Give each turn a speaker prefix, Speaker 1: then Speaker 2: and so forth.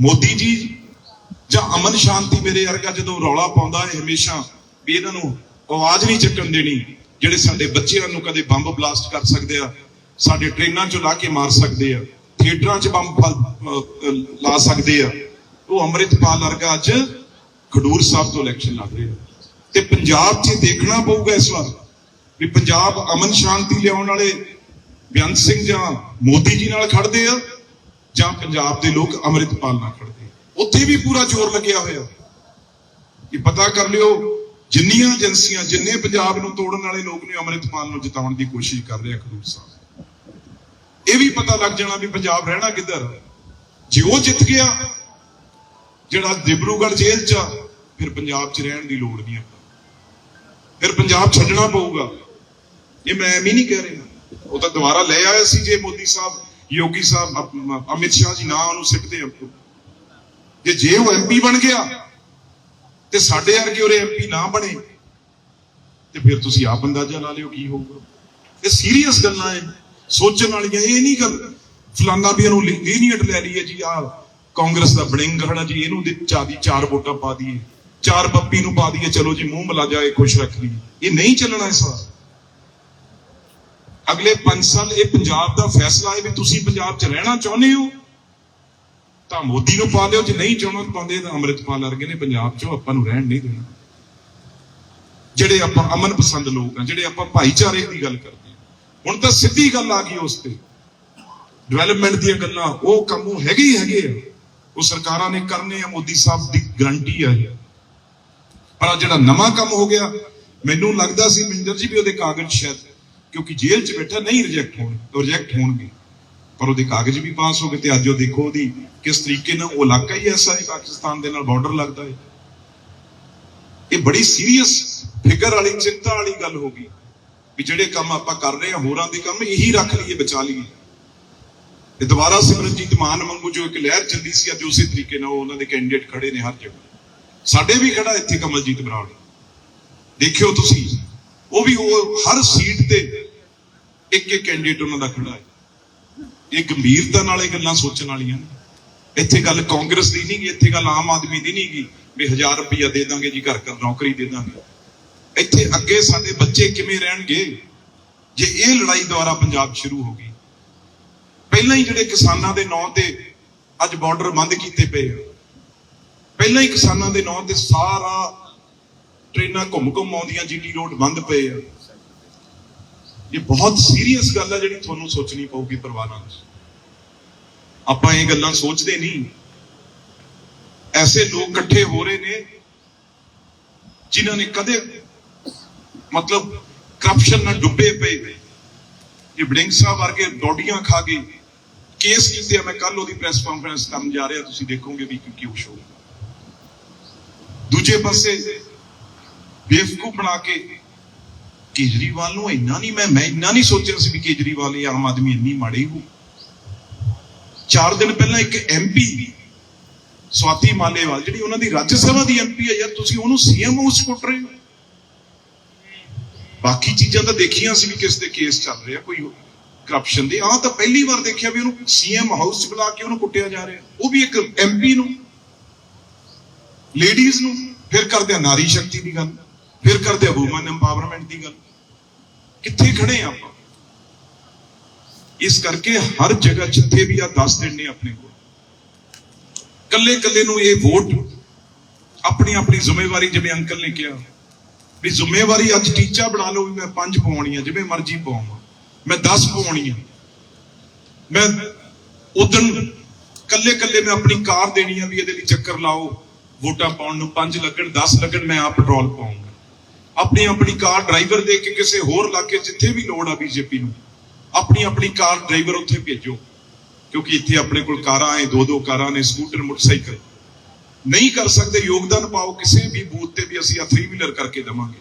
Speaker 1: ਮੋਦੀ ਜੀ ਜਾਂ ਅਮਨ ਸ਼ਾਂਤੀ ਮੇਰੇ ਵਰਗਾ ਜਦੋਂ ਰੌਲਾ ਪਾਉਂਦਾ ਹੈ ਹਮੇਸ਼ਾ ਵੀ ਇਹਨਾਂ ਨੂੰ ਆਵਾਜ਼ ਨਹੀਂ ਚੱਕਣ ਦੇਣੀ, ਜਿਹੜੇ ਸਾਡੇ ਬੱਚਿਆਂ ਨੂੰ ਕਦੇ ਬੰਬ ਬਲਾਸਟ ਕਰ ਸਕਦੇ ਆ, ਸਾਡੇ ਟ੍ਰੇਨਾਂ 'ਚੋਂ ਲਾ ਕੇ ਮਾਰ ਸਕਦੇ ਆ, ਥੀਏਟਰਾਂ 'ਚ ਬੰਬ ਲਾ ਸਕਦੇ ਆ, ਉਹ ਅੰਮ੍ਰਿਤਪਾਲ ਵਰਗਾ ਅੱਜ ਖਡੂਰ ਸਾਹਿਬ ਤੋਂ ਇਲੈਕਸ਼ਨ ਲੜ ਰਿਹਾ। ਤੇ ਪੰਜਾਬ 'ਚ ਦੇਖਣਾ ਪਊਗਾ ਇਸ ਵਾਰ ਵੀ ਪੰਜਾਬ ਅਮਨ ਸ਼ਾਂਤੀ ਲਿਆਉਣ ਵਾਲੇ ਬੇਅੰਤ ਸਿੰਘ ਜਾਂ ਮੋਦੀ ਜੀ ਨਾਲ ਖੜਦੇ ਆ ਜਾਂ ਪੰਜਾਬ ਦੇ ਲੋਕ ਅੰਮ੍ਰਿਤਪਾਲ ਨਾਲ ਖੜਦੇ ਉੱਥੇ ਵੀ ਪੂਰਾ ਜ਼ੋਰ ਲੱਗਿਆ ਹੋਇਆ। ਇਹ ਪਤਾ ਕਰ ਲਿਓ ਜਿੰਨੀਆਂ ਏਜੰਸੀਆਂ ਜਿੰਨੇ ਪੰਜਾਬ ਨੂੰ ਤੋੜਨ ਵਾਲੇ ਲੋਕ ਨੇ ਅੰਮ੍ਰਿਤਪਾਲ ਨੂੰ ਜਿਤਾਉਣ ਦੀ ਕੋਸ਼ਿਸ਼ ਕਰ ਰਹੇ ਆ ਖਡੂਰ ਸਾਹਿਬ। ਇਹ ਵੀ ਪਤਾ ਲੱਗ ਜਾਣਾ ਵੀ ਪੰਜਾਬ ਰਹਿਣਾ ਕਿੱਧਰ ਜੇ ਉਹ ਜਿੱਤ ਗਿਆ ਜਿਹੜਾ ਦਿਬਰੂਗੜ੍ਹ ਜੇਲ੍ਹ 'ਚ ਆ, ਫਿਰ ਪੰਜਾਬ 'ਚ ਰਹਿਣ ਦੀ ਲੋੜ ਨਹੀਂ ਆਪਾਂ। ਫਿਰ ਪੰਜਾਬ ਛੱਡਣਾ ਪਊਗਾ। ਇਹ ਮੈਂ ਐਵੇਂ ਨਹੀਂ ਕਹਿ ਰਿਹਾ। ਉਹ ਤਾਂ ਦੁਬਾਰਾ ਲੈ ਆਇਆ ਸੀ ਜੇ ਮੋਦੀ ਸਾਹਿਬ। ਯੋਗੀ ਸਾਹਿਬ ਅਮਿਤ ਸ਼ਾਹ ਜੀ ਨਾ ਉਹਨੂੰ ਸਿੱਟਦੇ ਆਪਕੋ ਜੇ ਜੇ ਉਹ ਐਮਪੀ ਬਣ ਗਿਆ, ਤੇ ਸਾਡੇ ਵਰਗੇ ਉਹਰੇ ਐਮਪੀ ਨਾ ਬਣੇ, ਤੇ ਫਿਰ ਤੁਸੀਂ ਆਪ ਅੰਦਾਜ਼ਾ ਲਾ ਲਿਓ ਕੀ ਹੋਊਗਾ। ਇਹ ਸੀਰੀਅਸ ਗੱਲਾਂ ਐ। ਸੋਚਣ ਵਾਲੀਆਂ ਇਹ ਨਹੀਂ ਗੱਲ, ਫਲਾਨਾ ਵੀ ਇਹਨੂੰ ਲੀਨੀਅਟ ਲੈ ਲਈਏ ਜੀ ਆ ਕਾਂਗਰਸ ਦਾ ਬੜਿੰਗ ਖੜਾ ਜੀ, ਇਹਨੂੰ ਦੇ ਚਾਦੀ ਚਾਰ ਵੋਟਾਂ ਪਾ ਦਈਏ। ਚਾਰ ਪੱਪੀ ਨੂੰ ਪਾ ਦਈਏ, ਚਲੋ ਜੀ, ਮੂੰਹ ਮਿਲਾ ਜਾਏ ਖੁਸ਼ ਰੱਖ ਲਈਏ। ਇਹ ਨਹੀਂ ਚੱਲਣਾ ਇਸ ਵਾਰ। ਅਗਲੇ 5 ਸਾਲ ਇਹ ਪੰਜਾਬ ਦਾ ਫੈਸਲਾ ਹੈ ਵੀ ਤੁਸੀਂ ਪੰਜਾਬ 'ਚ ਰਹਿਣਾ ਚਾਹੁੰਦੇ ਹੋ, ਤਾਂ ਮੋਦੀ ਨੂੰ ਪਾ ਲਿਓ ਜੇ ਨਹੀਂ ਚਾਹੁੰਦੇ ਪਾਉਂਦੇ ਤਾਂ ਅੰਮ੍ਰਿਤਪਾਲ ਵਰਗੇ ਨੇ ਪੰਜਾਬ 'ਚੋਂ ਆਪਾਂ ਨੂੰ ਰਹਿਣ ਨਹੀਂ ਦੇਣਾ। ਜਿਹੜੇ ਆਪਾਂ ਅਮਨ ਪਸੰਦ ਲੋਕ ਆ, ਜਿਹੜੇ ਆਪਾਂ ਭਾਈਚਾਰੇ ਦੀ ਗੱਲ ਕਰਦੇ ਹਾਂ ਹੁਣ ਤਾਂ ਸਿੱਧੀ ਗੱਲ ਆ ਗਈ ਉਸ ਤੇ। ਡਿਵੈਲਪਮੈਂਟ ਦੀਆਂ ਗੱਲਾਂ, ਉਹ ਕੰਮ ਉਹ ਹੈਗੇ ਹੀ ਹੈਗੇ ਆ। ਉਹ ਸਰਕਾਰਾਂ ਨੇ ਕਰਨੇ ਆ, ਮੋਦੀ ਸਾਹਿਬ ਦੀ ਗਰੰਟੀ ਆ ਪਰ ਆਹ ਜਿਹੜਾ ਨਵਾਂ ਕੰਮ ਹੋ ਗਿਆ, ਮੈਨੂੰ ਲੱਗਦਾ ਸੀ ਮਿੰਦਰ ਜੀ ਵੀ ਉਹਦੇ ਕਾਗਜ਼ ਸ਼ਾਇਦ ਕਿਉਂਕਿ ਜੇਲ੍ਹ 'ਚ ਬੈਠਾ ਨਹੀਂ ਰਿਜੈਕਟ ਹੋਣ ਰਿਜੈਕਟ ਹੋਣਗੇ। ਪਰ ਉਹਦੇ ਕਾਗਜ਼ ਵੀ ਪਾਸ ਹੋ ਗਏ ਤੇ ਅੱਜ ਉਹ ਦੇਖੋ ਉਹਦੀ ਕਿਸ ਤਰੀਕੇ ਨਾਲ, ਉਹ ਇਲਾਕਾ ਹੀ ਐਸਾ ਹੈ ਪਾਕਿਸਤਾਨ ਦੇ ਨਾਲ ਬਾਰਡਰ ਲੱਗਦਾ ਹੈ। ਇਹ ਬੜੀ ਸੀਰੀਅਸ ਫਿਕਰ ਵਾਲੀ, ਚਿੰਤਾ ਵਾਲੀ ਗੱਲ ਹੋ ਗਈ ਵੀ ਜਿਹੜੇ ਕੰਮ ਆਪਾਂ ਕਰ ਰਹੇ ਹਾਂ, ਹੋਰਾਂ ਦੇ ਕੰਮ ਇਹੀ ਰੱਖ ਲਈਏ, ਬਚਾ ਲਈਏ। ਤੇ ਦੁਬਾਰਾ ਸਿਮਰਨਜੀਤ ਮਾਨ ਵਾਂਗੂ ਜੋ ਇੱਕ ਲਹਿਰ ਚੱਲੀ ਸੀ, ਅੱਜ ਉਸੇ ਤਰੀਕੇ ਨਾਲ ਉਹਨਾਂ ਦੇ ਕੈਂਡੀਡੇਟ ਖੜੇ ਨੇ ਹਰ ਜਗ੍ਹਾ। ਸਾਡੇ ਵੀ ਖੜਾ ਇੱਥੇ ਕਮਲਜੀਤ ਬਰਾੜ। ਦੇਖਿਓ ਤੁਸੀਂ ਉਹ ਵੀ ਉਹ ਹਰ ਸੀਟ ਤੇ ਇੱਕ ਇੱਕ ਕੈਂਡੀਡੇਟ ਉਹਨਾਂ ਦਾ ਖੜਾ ਹੈ। ਇਹ ਗੰਭੀਰਤਾ ਨਾਲ ਇਹ ਗੱਲਾਂ ਸੋਚਣ ਵਾਲੀਆਂ ਇੱਥੇ ਗੱਲ ਕਾਂਗਰਸ ਦੀ ਨਹੀਂ ਗੀ, ਇੱਥੇ ਗੱਲ ਆਮ ਆਦਮੀ ਦੀ ਨਹੀਂ ਵੀ 1000 ਰੁਪਇਆ ਦੇ ਦਾਂਗੇ ਜੀ, ਘਰ ਘਰ ਨੌਕਰੀ ਦੇ ਦਾਂਗੇ। ਇੱਥੇ ਅੱਗੇ ਸਾਡੇ ਬੱਚੇ ਕਿਵੇਂ ਰਹਿਣਗੇ? ਜੇ ਇਹ ਲੜਾਈ ਦੁਆਰਾ ਪੰਜਾਬ ਸ਼ੁਰੂ ਹੋ ਗਈ। ਪਹਿਲਾਂ ਹੀ ਜਿਹੜੇ ਕਿਸਾਨਾਂ ਦੇ ਨਾਂ ਤੇ ਅੱਜ ਬਾਰਡਰ ਬੰਦ ਕੀਤੇ ਪਏ ਆ। ਪਹਿਲਾਂ ਹੀ ਕਿਸਾਨਾਂ ਦੇ ਨਾਂ ਤੇ ਸਾਰਾ ਟ੍ਰੇਨਾਂ ਘੁੰਮ ਘੁੰਮ ਆਉਂਦੀਆਂ ਜੀਟੀ ਰੋਡ ਬੰਦ ਪਏ ਆ। ਇਹ ਬਹੁਤ ਸੀਰੀਅਸ ਗੱਲ ਆ ਜਿਹੜੀ ਤੁਹਾਨੂੰ ਸੋਚਣੀ ਪਊਗੀ ਪਰਿਵਾਰਾਂ ਨੂੰ ਆਪਾਂ ਇਹ ਗੱਲਾਂ ਸੋਚਦੇ ਨਹੀਂ। ਐਸੇ ਲੋਕ ਇਕੱਠੇ ਹੋ ਰਹੇ ਨੇ ਜਿਨ੍ਹਾਂ ਨੇ ਕਦੇ ਮਤਲਬ ਕਰਪਸ਼ਨ ਨਾਲ ਡੁੱਬੇ ਪਏ। ਨੇ ਇਹ ਬੜਿੰਗ ਸਾਹਿਬ ਵਰਗੇ ਡੋਡੀਆਂ ਖਾ ਕੇ ਕੇਸ ਕੀਤੇ ਆ। ਮੈਂ ਕੱਲ ਉਹਦੀ ਪ੍ਰੈਸ ਕਾਨਫਰੰਸ ਕਰਨ ਜਾ ਰਿਹਾ। ਤੁਸੀਂ ਦੇਖੋਗੇ ਵੀ ਕੀ ਕੁਛ ਹੋਊਗਾ ਦੂਜੇ ਪਾਸੇ ਬੇਵਕੂਫ ਬਣਾ ਕੇ ਕੇਜਰੀਵਾਲ ਨੂੰ ਇੰਨਾ ਨਹੀਂ ਮੈਂ ਮੈਂ ਇੰਨਾ ਨਹੀਂ ਸੋਚਿਆ ਸੀ ਵੀ ਕੇਜਰੀਵਾਲ ਇਹ ਆਮ ਆਦਮੀ ਇੰਨੀ ਮਾੜੀ ਹੋ ਚਾਰ ਦਿਨ ਪਹਿਲਾਂ ਇੱਕ ਐਮਪੀ ਸਵਾਤੀ ਮਾਲੇਵਾਲ, ਜਿਹੜੀ ਉਹਨਾਂ ਦੀ ਰਾਜ ਸਭਾ ਦੀ ਐਮਪੀ ਹੈ ਯਾਰ, ਤੁਸੀਂ ਉਹਨੂੰ ਸੀਐਮ ਹਾਊਸ ਕੁੱਟ ਰਹੇ ਹੋ। ਬਾਕੀ ਚੀਜ਼ਾਂ ਤਾਂ ਦੇਖੀਆਂ ਸੀ ਵੀ ਕਿਸ ਦੇ ਕੇਸ ਚੱਲ ਰਿਹਾ, ਕੋਈ ਕਰਪਸ਼ਨ ਦੇ। ਆਹ ਤਾਂ ਪਹਿਲੀ ਵਾਰ ਦੇਖਿਆ ਵੀ ਉਹਨੂੰ ਸੀਐਮ ਹਾਊਸ 'ਚ ਬੁਲਾ ਕੇ ਉਹਨੂੰ ਕੁੱਟਿਆ ਜਾ ਰਿਹਾ। ਉਹ ਵੀ ਇੱਕ ਐਮਪੀ ਨੂੰ, ਲੇਡੀਜ਼ ਨੂੰ, ਫਿਰ ਕਰਦੇ ਆ ਨਾਰੀ ਸ਼ਕਤੀ ਦੀ ਗੱਲ। ਫਿਰ ਕਰਦੇ ਆ ਔਮਨ ਐਮਪਾਵਰਮੈਂਟ ਦੀ ਗੱਲ। ਕਿੱਥੇ ਖੜੇ ਆ ਆਪਾਂ? ਇਸ ਕਰਕੇ ਹਰ ਜਗ੍ਹਾ ਜਿੱਥੇ ਵੀ ਆ, ਦੱਸ ਦਿਨ ਆਪਣੇ ਕੋਲ। ਕੱਲੇ ਕੱਲੇ ਨੂੰ ਇਹ ਵੋਟ ਆਪਣੀ ਆਪਣੀ ਜ਼ਿੰਮੇਵਾਰੀ, ਜਿਵੇਂ ਅੰਕਲ ਨੇ ਕਿਹਾ, ਵੀ ਜ਼ਿੰਮੇਵਾਰੀ ਅੱਜ ਟੀਚਾ ਬਣਾ ਲਓ ਵੀ ਮੈਂ ਪੰਜ ਆ, ਜਿਵੇਂ ਮਰਜ਼ੀ ਪਾਵਾਂ ਮੈਂ 10 ਆ। ਮੈਂ ਉਦੋਂ ਕੱਲੇ ਕੱਲੇ ਮੈਂ ਆਪਣੀ ਕਾਰ ਦੇਣੀ ਆ ਵੀ ਇਹਦੇ ਲਈ ਚੱਕਰ ਲਾਓ, ਵੋਟਾਂ ਪਾਉਣ ਨੂੰ 5 ਲੱਗਣ 10 ਲੱਗਣ, ਮੈਂ ਆਪ ਪੈਟਰੋਲ ਪਾਉਂਗਾ। ਆਪਣੀ ਆਪਣੀ ਕਾਰ ਡਰਾਈਵਰ ਦੇ ਕੇ ਕਿਸੇ ਹੋਰ ਇਲਾਕੇ ਜਿੱਥੇ ਵੀ ਲੋੜ ਆ ਬੀਜੇਪੀ ਨੂੰ, ਆਪਣੀ ਆਪਣੀ ਕਾਰ ਡਰਾਈਵਰ ਉੱਥੇ ਭੇਜੋ, ਕਿਉਂਕਿ ਇੱਥੇ ਆਪਣੇ ਕੋਲ ਕਾਰਾਂ ਐ ਦੋ ਦੋ ਕਾਰਾਂ ਨੇ, ਸਕੂਟਰ, ਮੋਟਰਸਾਈਕਲ। ਨਹੀਂ ਕਰ ਸਕਦੇ, ਯੋਗਦਾਨ ਪਾਓ, ਕਿਸੇ ਵੀ ਬੂਥ ਤੇ ਵੀ ਅਸੀਂ ਆ 3 ਵੀਲਰ ਕਰਕੇ ਦਵਾਂਗੇ।